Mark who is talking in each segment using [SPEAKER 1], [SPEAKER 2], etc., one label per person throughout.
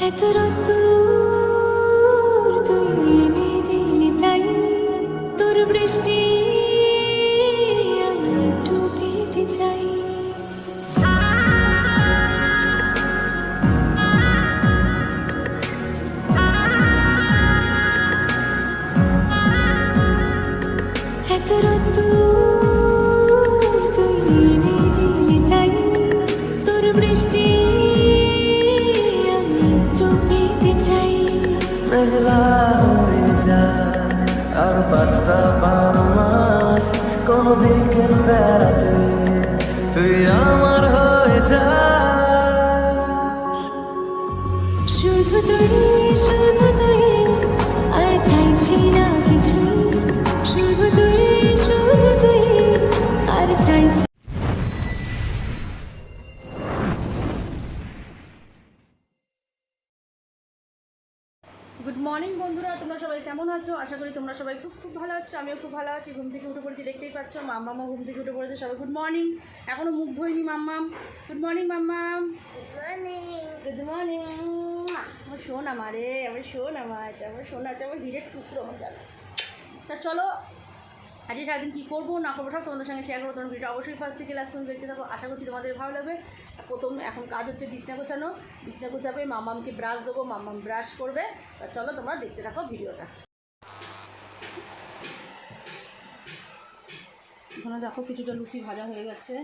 [SPEAKER 1] এত রোদ্দুর তুই
[SPEAKER 2] মেঘলা হয়ে যায়। আর পাঁচটা বারো মাস কোন বিকেল বেড়াতে
[SPEAKER 3] মর্নিং বন্ধুরা। তোমরা সবাই কেমন আছো? আশা করি তোমরা সবাই খুব খুব ভালো আছো। আমিও খুব ভালো আছি। ঘুম থেকে উঠে পড়েছি দেখতেই পাচ্ছ। মাম্মামও ঘুম থেকে উঠে পড়েছে। সবাই গুড মর্নিং এখনও মুখ ধোয়নি মাম্মাম। গুড মর্নিং মাম্মাম। গুড মর্নিং আমার শোন আমারে আমার শোন আমার আমার শোন আছে আমার হিরের টুকরো আমার তা চলো আজকে সারাদিন কী করব, না করব, সব তোমাদের সঙ্গে শেয়ার করব, তোমার ভিডিও অবশ্যই ফার্স্ট থেকে লাস্ট পর্যন্ত দেখতে থাকো। আশা করছি তোমাদের ভালো লাগবে। প্রথম এখন কাজ হচ্ছে বিছনা গোছানো। বিছনা গোছাবে, মামামকে ব্রাশ দেবো, মামাম ব্রাশ করবে। চলো তোমরা দেখতে থাকো ভিডিওটা। এখানে দেখো কিছুটা লুচি ভাজা হয়ে গেছে।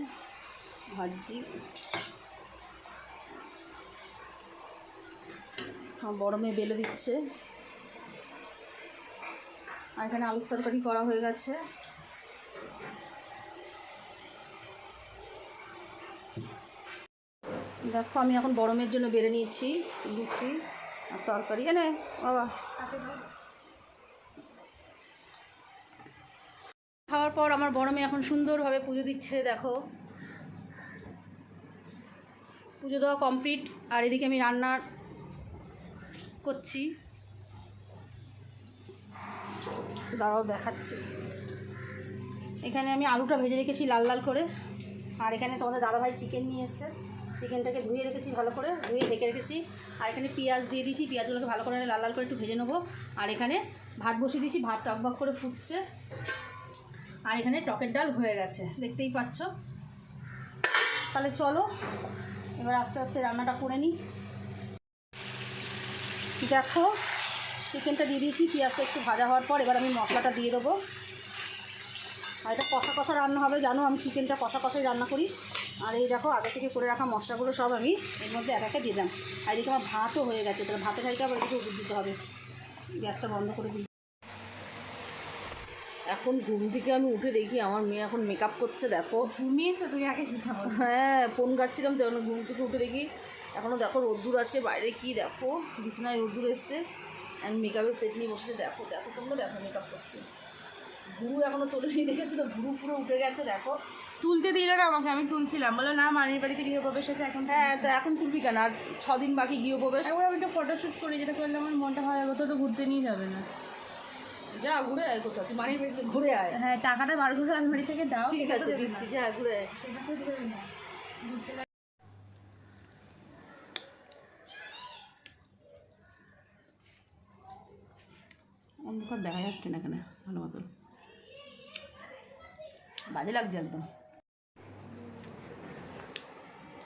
[SPEAKER 3] আমার বড় মেয়ে বেলে দিচ্ছে। আর এখানে আলুর তরকারি করা হয়ে গেছে। দেখো, আমি এখন মেয়ের জন্য বেড়ে নিয়েছি লুচি আর তরকারি। এনে, বাবা। খাওয়ার পর আমার বড় মেয়ে এখন সুন্দরভাবে পুজো দিচ্ছে, দেখো। পুজো দেওয়া কমপ্লিট আর এদিকে আমি রান্না করছি। দাঁড়াও, দেখাচ্ছি। এখানে আমি আলুটা ভেজে রেখেছি লাল লাল করে। আর এখানে তোমাদের দাদাভাই চিকেন নিয়ে এসছে। চিকেনটাকে ধুয়ে রেখেছি ভালো করে, ধুয়ে ঢেকে রেখেছি। আর এখানে পেঁয়াজ দিয়ে দিয়েছি, পেঁয়াজগুলোকে ভালো করে লাল লাল করে একটু ভেজে নেব। আর এখানে ভাত বসিয়ে দিয়েছি, ভাত টকবক করে ফুটছে। আর এখানে টকের ডাল হয়ে গেছে, দেখতেই পাচ্ছ। তাহলে চলো, এবার আস্তে আস্তে রান্নাটা করে নিই। দেখো চিকেনটা দিয়ে দিয়েছি পেঁয়াজটা একটু ভাজা হওয়ার পর এবার আমি মশলাটা দিয়ে দেবো। আর এটা কষা কষা রান্না হবে জানো আমি চিকেনটা কষা কষাই রান্না করি। আর এই দেখো আগে থেকে করে রাখা মশলাগুলো সব আমি এর মধ্যে এক একে দিয়ে দিলাম। আর এদিকে আমার ভাতও হয়ে গেছে তাহলে ভাতের হাইটা আবার এদিকে উঠে দিতে হবে। গ্যাসটা বন্ধ করে দিই। এখন ঘুম থেকে আমি উঠে দেখি আমার মেয়ে এখন মেকআপ করছে দেখো।
[SPEAKER 4] ঘুমিয়েছো তুই আগে সেটা
[SPEAKER 3] হ্যাঁ ফোন গাচ্ছিলাম তো ঘুম থেকে উঠে দেখি। এখনও দেখো রোদ্দুর আছে বাইরে কি দেখো? বিছানায় রোদ্দুর এসছে। আমি মেকআপের সেট নিয়ে বসেছে দেখো দেখো তোমরা দেখো মেকআপ করছে। ভুরু এখনও তোলেনি দেখেছ তো? ভুরু পুরো উঠে গেছে দেখো।
[SPEAKER 4] তুলতে দিল না আমাকে আমি তুলছিলাম। বলল না মানির বাড়িতে গৃহপ্রবেশ আছে এখন
[SPEAKER 3] হ্যাঁ তো এখন তুলবি কেন? আর ছদিন বাকি গিয়ে প্রবেশ।
[SPEAKER 4] একবার আমি একটা ফটোশ্যুট করি যেটা করলে আমার মনটা ভালো লাগতো তো ঘুরতে নিয়ে যাবে না।
[SPEAKER 3] যা ঘুরে আয় কোথাও তুই মানির বাড়িতে ঘুরে আয়।
[SPEAKER 4] হ্যাঁ টাকাটা বার করে আলমারি থেকে দাও
[SPEAKER 3] ঠিক আছে দিচ্ছি যা ঘুরে আয়। অন্ধকার দেখা যাচ্ছে না এখানে ভালো মতো বাজে লাগছে একদম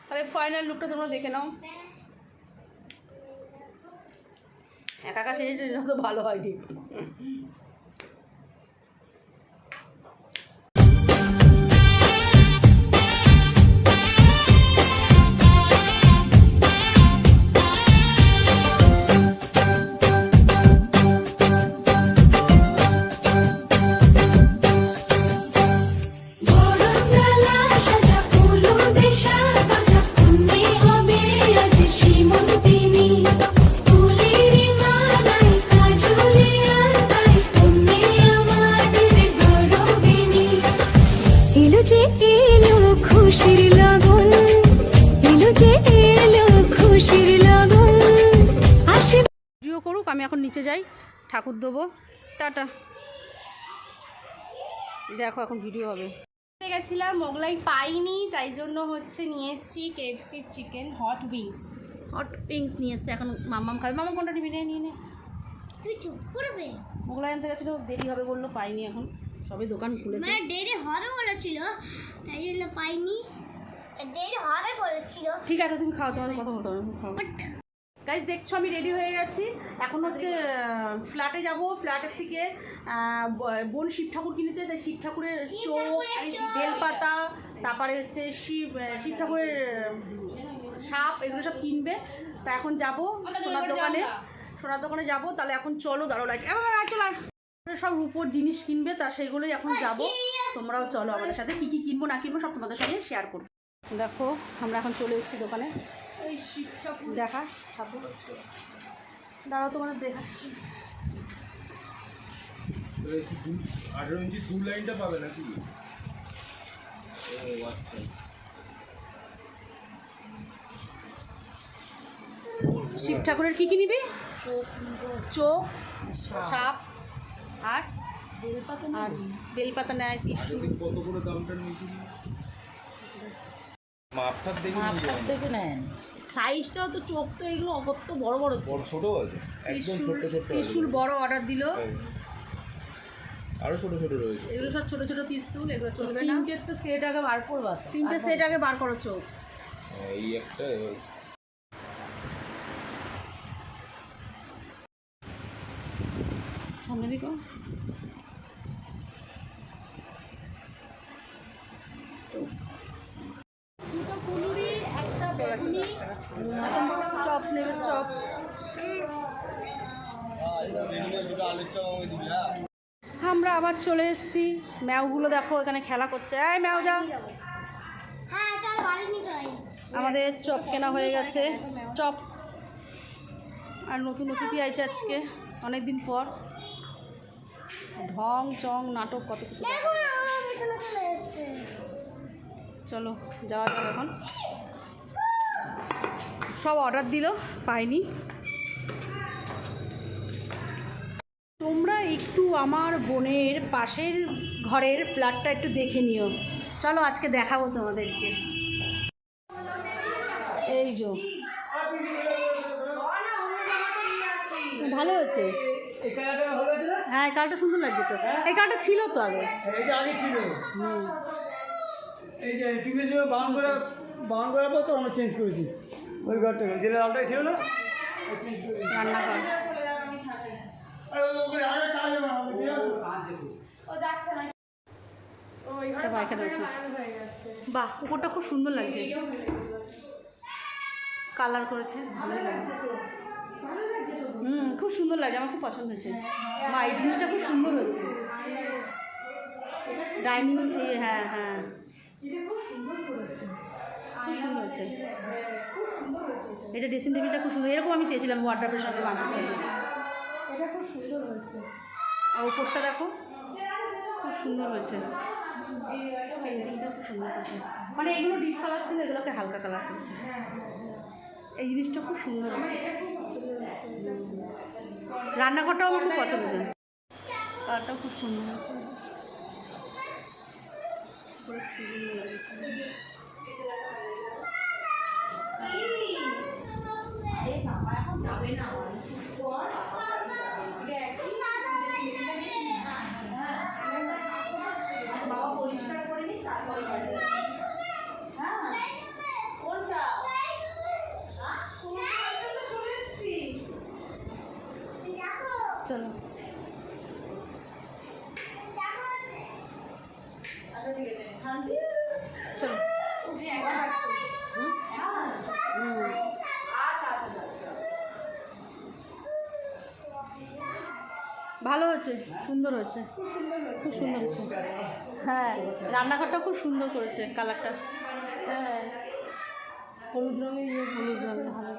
[SPEAKER 3] তাহলে ফাইনাল লুকটা তোমরা দেখে নাও একা একা সেজেছে তো ভালো হয় ঠিক এখন নিচে যাই ঠাকুর দেবো। টাটা। দেখো এখন ভিডিও হবে।
[SPEAKER 4] গেছিলাম মোগলাই পাইনি তাই জন্য হচ্ছে নিয়ে এসেছি KFC chicken hot wings
[SPEAKER 3] hot pinks নিয়ে এসছে এখন মাম্মাম খাবে। মামা কোনটা নিবি? নে নিয়ে নে।
[SPEAKER 5] তুই চুপ করবে?
[SPEAKER 3] মোগলাই আনতে গেছিল দেরি হবে বলল পাইনি এখন। সবে দোকান খুলেছে।
[SPEAKER 5] মানে দেরি হবে বলেছিল তাই জন্য পাইনি। দেরি হবে বলেছিল।
[SPEAKER 3] ঠিক আছে তুমি খাও তোমাদের কথা বলতে হবে খাও।
[SPEAKER 5] বাট
[SPEAKER 3] গাইজ দেখছ আমি রেডি হয়ে গেছি। এখন হচ্ছে ফ্ল্যাটে যাব। ফ্ল্যাটের থেকে বোন শিব ঠাকুর কিনেছে তাই শিব ঠাকুরের চোখ বেলপাতা তারপরে হচ্ছে শিব শিব ঠাকুরের সাপ এগুলো সব কিনবে। তা এখন যাব সোনার দোকানে। সোনার দোকানে যাব তাহলে এখন চলো দাঁড়ো এবার চলো সব রূপোর জিনিস কিনবে তা সেগুলোই এখন যাব। তোমরাও চলো আমাদের সাথে কি কি কিনবো না কিনবো সব তোমাদের সঙ্গে শেয়ার করব। দেখো আমরা এখন চলে এসেছি দোকানে। দেখা দাঁড়াও তোমাদের দেখাচ্ছি
[SPEAKER 6] আঠারো ইঞ্চি ফুল লাইনটা পাবে নাকি? ও আচ্ছা।
[SPEAKER 3] শিব ঠাকুরের কি কি নিবি? চোখ সাপ আর? আর বেলপাতা নেয়
[SPEAKER 6] কত করে দামটা নিয়েছিল? মাপটা। দেখে
[SPEAKER 3] নেন। সাইজটাও তো চোখ তো এগুলো কত বড় বড়
[SPEAKER 6] বড় ছোট আছে একদম ছোট ছোট
[SPEAKER 3] ত্রিশুল বড় অর্ডার দিল।
[SPEAKER 6] হ্যাঁ। আরও ছোট ছোট রয়েছে।
[SPEAKER 3] এগুলো সব ছোট ছোট ত্রিশুল এগুলো চলবে না।
[SPEAKER 4] তিনটের তো সেট আগে বার করবা।
[SPEAKER 3] তিনটে সেট আগে বার করো চোখ।
[SPEAKER 6] হ্যাঁ, এই একটা।
[SPEAKER 3] সামনে দিকে দুটো কুলুরি একটা বেগুনি এখন চপ নেবে চপ আমরা আবার চলে এসেছি। ম্যাওগুলো দেখো এখানে খেলা করছে। এই ম্যাও যা
[SPEAKER 5] হ্যাঁ
[SPEAKER 3] আমাদের চপ কেনা হয়ে গেছে। চপ আর নতুন অতিথি আছে আজকে অনেক দিন পর। ঢং চং নাটক কত কিছু
[SPEAKER 5] চলো
[SPEAKER 3] যাওয়া যাক এখন। সব অর্ডার দিল পাইনি। তোমরা একটু আমার বোনের পাশের ঘরের ফ্ল্যাটটা একটু দেখে নিও। চলো আজকে দেখাবো তোমাদেরকে। এই যো। ভালো হচ্ছে হ্যাঁ এই কালারটা সুন্দর লাগছে তো। এই কালটা ছিল তো আগে।
[SPEAKER 7] আগে ছিল এই যে করার পর তো আমরা চেঞ্জ করেছি ওই ঘরটা ছিল না আর ওই আগে কাজ হবে না, ওই দিয়ে
[SPEAKER 3] বাহ কুকুরটা খুব সুন্দর লাগছে। কালার করেছে লাগছে। হুম খুব সুন্দর লাগছে আমার খুব পছন্দ হয়েছে। মা এই জিনিসটা খুব সুন্দর হয়েছে। ডাইনিং এই হ্যাঁ হ্যাঁ। খুব সুন্দর হয়েছে। এটা। ড্রেসিং টেবিলটা খুব সুন্দর। এরকম আমি চেয়েছিলাম ওয়ার্ড্রপের সঙ্গে বানাতে। এটা খুব সুন্দর হয়েছে। আর ওপরটা দেখো। খুব সুন্দর হয়েছে। পেন্টিংটা খুব সুন্দর মানে এগুলো ডিপ কালার ছিল, এগুলোকে হালকা কালার করেছে। এই জিনিসটা খুব সুন্দর হয়েছে। রান্নাঘরটাও আমার খুব পছন্দ হয়েছে। কালারটাও খুব সুন্দর হয়েছে। হয়ে গেছে। বাবা পরিষ্কার করে নিই তারপরে বাড়ি যাবে। হ্যাঁ কোনটা চলো। আচ্ছা ঠিক আছে শান্তি। চলো। হুম? হুম। আচ্ছা আচ্ছা যাও, যাও। ভালো হয়েছে সুন্দর হয়েছে। খুব সুন্দর হয়েছে। হ্যাঁ রান্নাঘরটা খুব সুন্দর করেছে কালারটা। হ্যাঁ। হলুদ রঙের ইয়ে হলুদ রঙের ভালো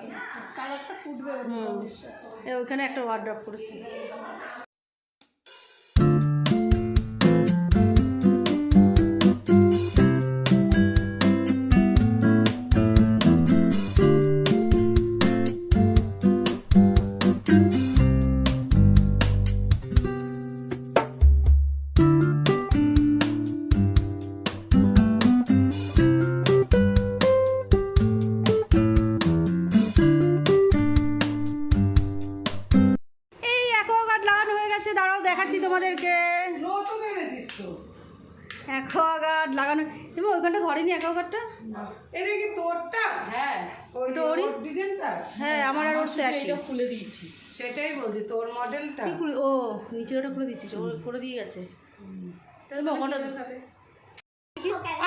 [SPEAKER 3] কালারটা ফুটবে হুম। এ ওইখানে একটা ওয়ার্ড্রপ করেছে। অ্যাকোয়াগার্ড লাগানো। এবং ওইখানটা ধরেনি অ্যাকোয়াগার্ডটা
[SPEAKER 8] এটা কি তোরটা?
[SPEAKER 4] হ্যাঁ।
[SPEAKER 8] ওই ডিজাইনটা?
[SPEAKER 3] হ্যাঁ আমার আর ওর তো
[SPEAKER 4] এটা খুলে দিয়েছি।
[SPEAKER 8] সেটাই বলছি তোর মডেলটা?
[SPEAKER 3] কি ও নিচের ওটা করে দিচ্ছিস ও করে দিয়ে গেছে। তাহলে ওখানটা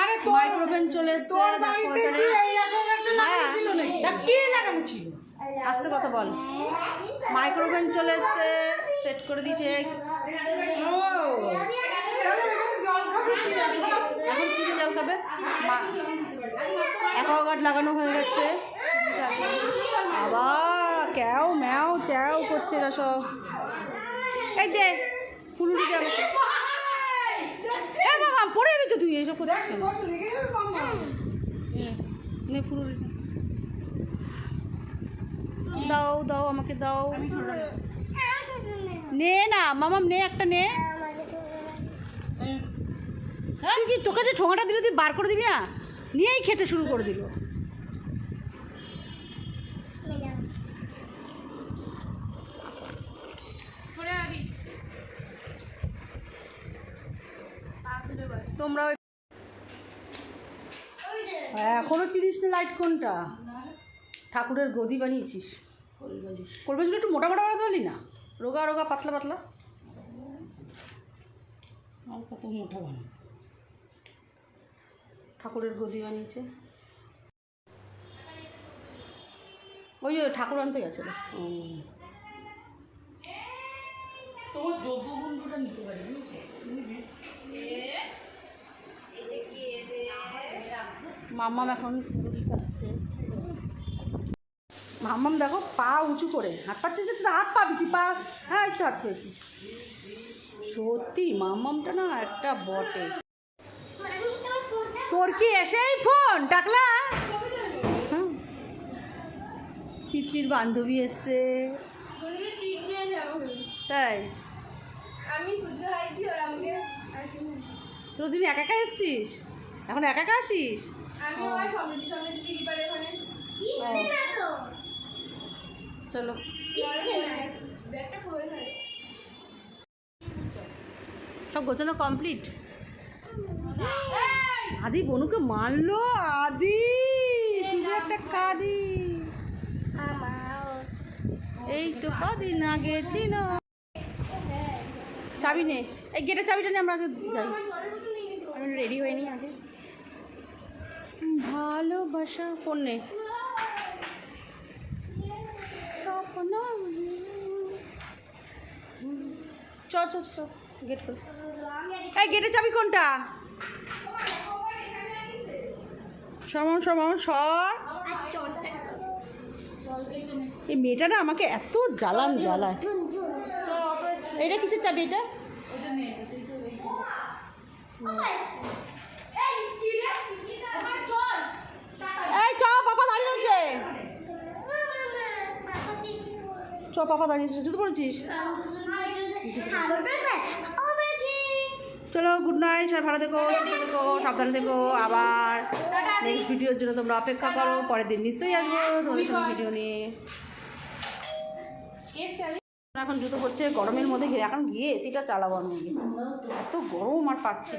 [SPEAKER 8] আরে তোর
[SPEAKER 3] মাইক্রোভেন চলে এসছে
[SPEAKER 8] তোর বাড়িতে। কি এই অ্যাকোয়াগার্ডটা লাগানো ছিল নাকি?
[SPEAKER 3] তা কি লাগানো ছিল? আস্তে কথা বল। মাইক্রোওভেন চলে এসছে সেট করে দিয়েছে।
[SPEAKER 8] ও। এখানে কি
[SPEAKER 3] জল খাবে অ্যাকোয়াগার্ড লাগানো হয়ে গেছে আবার ক্যাও ম্যাও চ্যাও করছে না। সব এই দে আমাকে এ বাবা পড়ে যাবি তো তুই এইসব করছিস
[SPEAKER 8] যাবে
[SPEAKER 3] নে, দাও দাও আমাকে দাও নে না মামাম নে একটা নে। তুই কি তোকে যে ঠোঙাটা দিলে তুই বার করে দিবি না? নিয়েই খেতে শুরু করে দিল। তোমরা ওই- এখনও চিনিস না লাইট কোনটা? ঠাকুরের গদি বানিয়েছিস। করবেছিল একটু মোটা মোটা বানাতে পারলি না? রোগা রোগা পাতলা পাতলা। আর কত মোটা বানা ঠাকুরের গদি বানিয়েছে ওই যে ঠাকুর আনতে গেছিল। তোমার যোগ্য বন্ধুটা নিতে পারি মাম্মাম এখন ফুলুরি খাচ্ছে মাম্মাম দেখো পা উঁচু করে। হাত পাচ্ছিস তুই হাত পাবি তুই পা হ্যাঁ একটু হাত পেয়েছিস। সত্যি মাম্মামটা না একটা বটে। তোর কি এসেই ফোন ডাকলা হুম। তিতলির বান্ধবী এসছে। তাই?
[SPEAKER 5] আমি ওরা আমাকে
[SPEAKER 3] তোর দিন একা একা এসছিস? এখন একা একা আসিস? চলো। সব গোছানো কমপ্লিট? আদি বনুকে মারলো আদি! তুই একটা কাদি। এই তো কদিন আগে ছিল। চাবি নে। এই গেটের চাবিটা নিয়ে আমরা আগে যাই। আমি রেডি হয়ে নি আগে। ভালোবাসা। ফোন নে। চ চ চ। গেট খোল। এই গেটের চাবি কোনটা? সমান সমান, সর। এই মেয়েটা না আমাকে এত জ্বালান, জ্বালায়। এটা কিসের চাবি এটা? এই, চ, পাপা দাঁড়িয়ে রয়েছে। চ, পাপা দাঁড়িয়ে রয়েছে। জুতো পড়েছিস চলো গুড নাইট সবাই ভালো থেকো, সুস্থ থেকো, সাবধানে থেকো, আবার নেক্সট ভিডিওর জন্য তোমরা অপেক্ষা করো, পরের দিন নিশ্চয়ই আসব তোমাদের সঙ্গে ভিডিও নিয়ে। এখন জুতো পড়ছে গরমের মধ্যে গিয়ে এখন গিয়ে এসিটা চালাবো আমি। এত গরম আর পাচ্ছি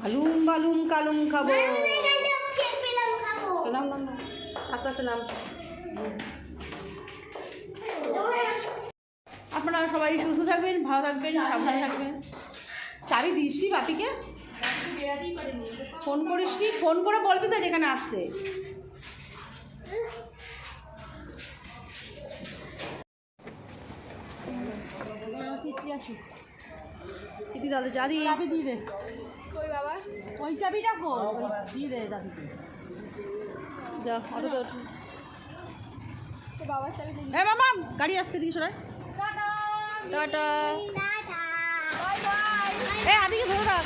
[SPEAKER 3] বালুম বালুম কালুম খাব। আস্তে আস্তে নাম। আপনারা সবাই সুস্থ থাকবেন, ভালো থাকবেন, সাবধানে থাকবেন। চাবি দিস নি বাপিকে? ফোন করিস নি ফোন করে বলবি তো যেখানে আসতে। দাদা দিয়ে। চাবি দিয়ে দে।
[SPEAKER 5] কই বাবা?
[SPEAKER 3] ওই চাবিটা দিয়ে দে যা অটোতে ওঠো
[SPEAKER 5] বাবার সাথে
[SPEAKER 3] হ্যাঁ মামাম গাড়ি আসতে দিকে সরাই টাটা
[SPEAKER 5] 哎呀，
[SPEAKER 3] 那个头上。